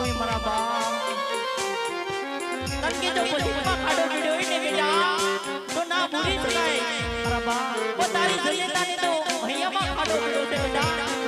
હોય મારા બાપ. કારણ કે જો ભજનમાં ખાડો પડ્યો હોય ને બેટા, તો ના ભૂલી શકાય. ખાડો છે બેટા.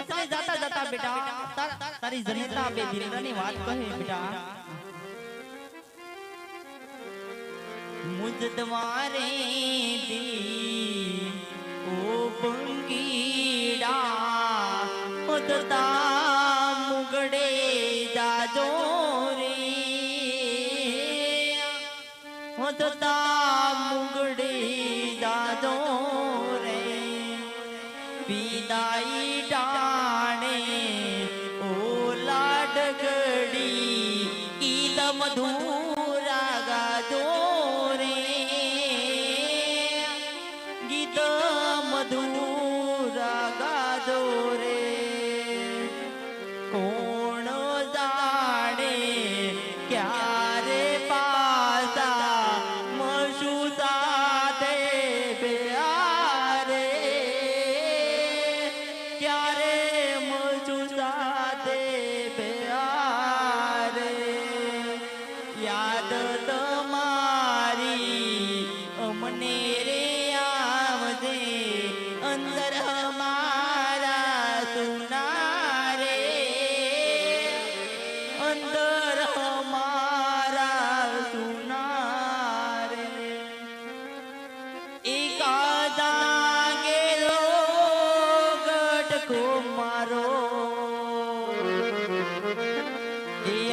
રાત્રે જાતા જાતા બેટા. તારી જનતા બે દીકરાની વાત કહે બેટા. મુજ તમારે દી ઓ બંગીડા ઉદતા મુગડે જાજો રે. ઉદતા મુગડે જાજો રે. વિદાય क्या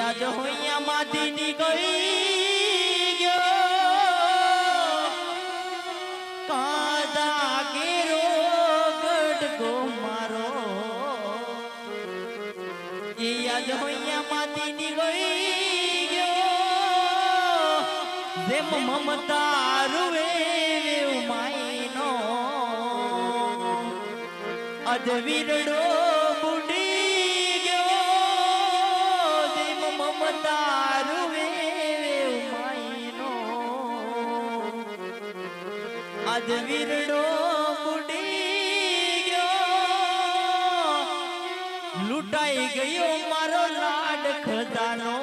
આજ હોઈયા માંથી નીકળી ગયો. કાદા ગીરો ગઢગો મારો. એ આજ હોઈયા માંથી નીકળી ગયો. જેમ મમતા રૂવે માયનો અજ વિરડો આજ વિરડો બુડી ગયો લૂંટાઈ ગયો મારો લાડ ખજાનો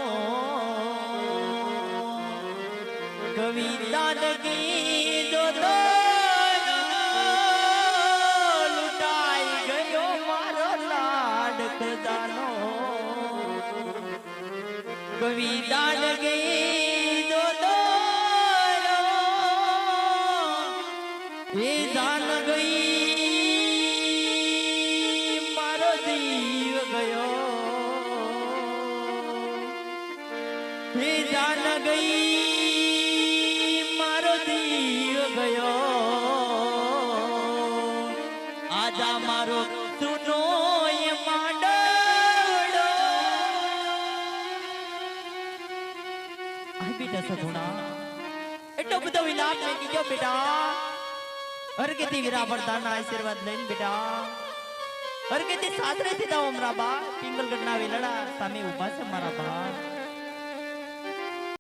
કવિતા લગી દોદો લૂંટાઈ ગયો મારો લાડ ખજાનો કવિતા લગી દો એ જાન ગઈ મારો જીવ ગયો. હે જાન ગઈ મારો બેટા સગુણા એટલો બધો વિલાપ મેકી ગયો બેટા. હરગતી વીરા વરદાનના આશીર્વાદ લઈને બેટા. હરગતી સાસરે થી દાવ મારા બા પિંગલગઢના વેલડા સામે ઊભા છે મારા બા